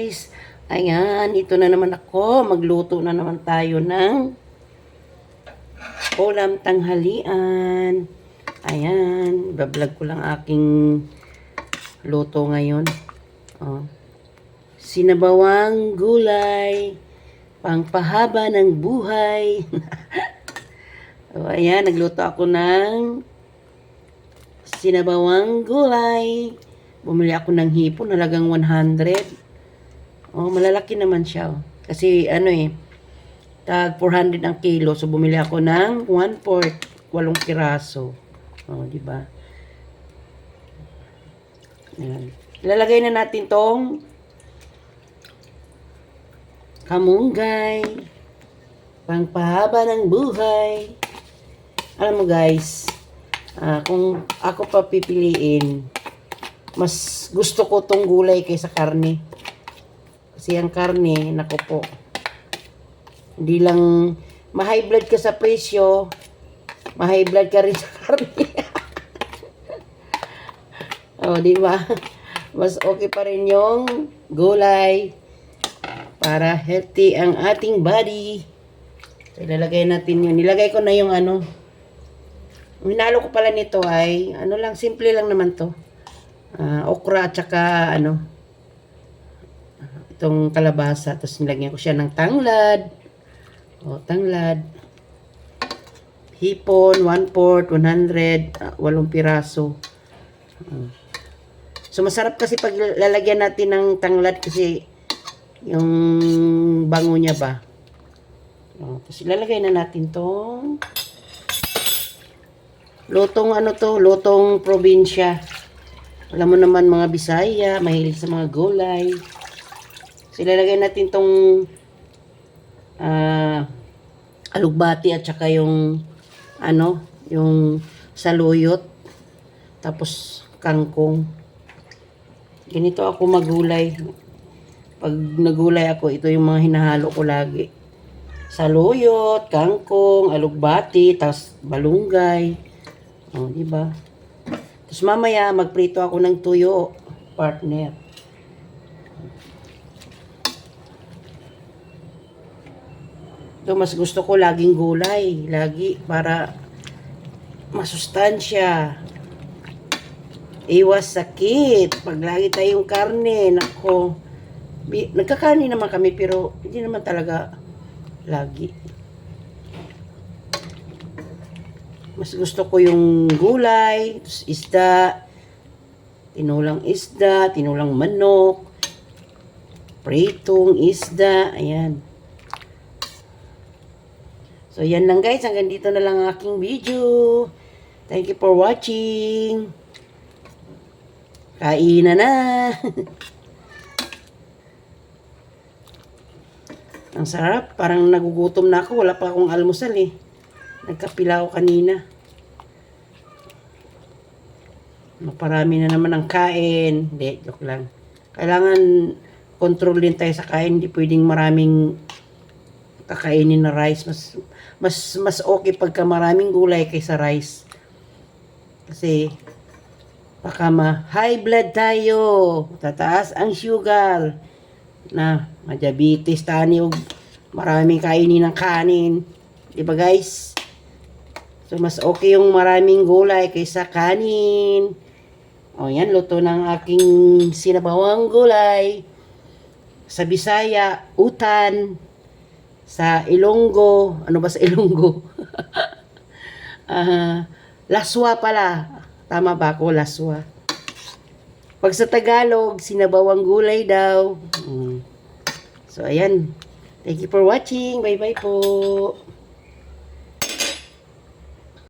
guys. Ayan, ito na naman ako. Magluto na naman tayo ng ulam tanghalian. Ayan, bablog ko lang aking luto ngayon. Oh. Sinabawang gulay, pangpahaba ng buhay. o, ayan, nagluto ako ng sinabawang gulay. Bumili ako ng hipon, halagang 100. Oh, malalaki naman siya. oh. Kasi ano eh, tag 400 ang kilo. So bumili ako ng 1 port, 8 piraso. Oh, di ba? Ayan. Ilalagay na natin tong kamunggay, pangpahaba ng buhay. Alam mo guys, ah, kung ako pa pipiliin, mas gusto ko tong gulay kaysa karne. Kasi karne, nako po, hindi lang ma-high blood ka sa presyo, ma-high blood ka rin sa karne. oh, di ba? Mas okay pa rin yung gulay para healthy ang ating body. So, ilalagay natin yun. Nilagay ko na yung ano. Hinalo ko pala nito ay, ano lang, simple lang naman to. Ah, okra at saka, ano, itong kalabasa. Tapos nilagyan ko siya ng tanglad. O, tanglad. Hipon, 1 port, 100, ah, 8 piraso. Ah. So, masarap kasi pag lalagyan natin ng tanglad kasi yung bango niya ba. O, tapos ilalagay na natin tong lutong ano to, lutong probinsya. Alam mo naman mga Bisaya, mahilig sa mga gulay. So, ilalagay natin tong ah, alugbati at saka yung ano, yung saluyot. Tapos kangkong. Ganito ako magulay. Pag nagulay ako, ito yung mga hinahalo ko lagi. Saluyot, kangkong, alugbati, tapos balunggay. O, di ba? Tapos mamaya, magprito ako ng tuyo, partner. Ito, mas gusto ko laging gulay. Lagi, para masustansya. Iwas sakit. Pag lagi tayong karne, nako. Nagkakarne naman kami, pero hindi naman talaga lagi. Mas gusto ko yung gulay, isda, tinulang isda, tinulang manok, pritong isda, ayan. So, yan lang guys. Hanggang dito na lang ang aking video. Thank you for watching. Kainan na. ang sarap. Parang nagugutom na ako. Wala pa akong almusal eh. Nagkapila ako kanina. Maparami na naman ang kain. Hindi, joke lang. Kailangan control din tayo sa kain. Hindi pwedeng maraming kakainin na rice. Mas mas mas okay pagka maraming gulay kaysa rice. Kasi baka ma high blood tayo. Tataas ang sugar. Na, ma-diabetes tani og maraming kainin ng kanin. 'Di ba guys? So mas okay yung maraming gulay kaysa kanin. O yan, luto ng aking sinabawang gulay. Sa Bisaya, utan sa Ilonggo, ano ba sa Ilonggo? Ah, laswa pala. Tama ba ako? Laswa. Pag sa Tagalog, sinabawang gulay daw. Mm. So, ayan. Thank you for watching. Bye-bye po.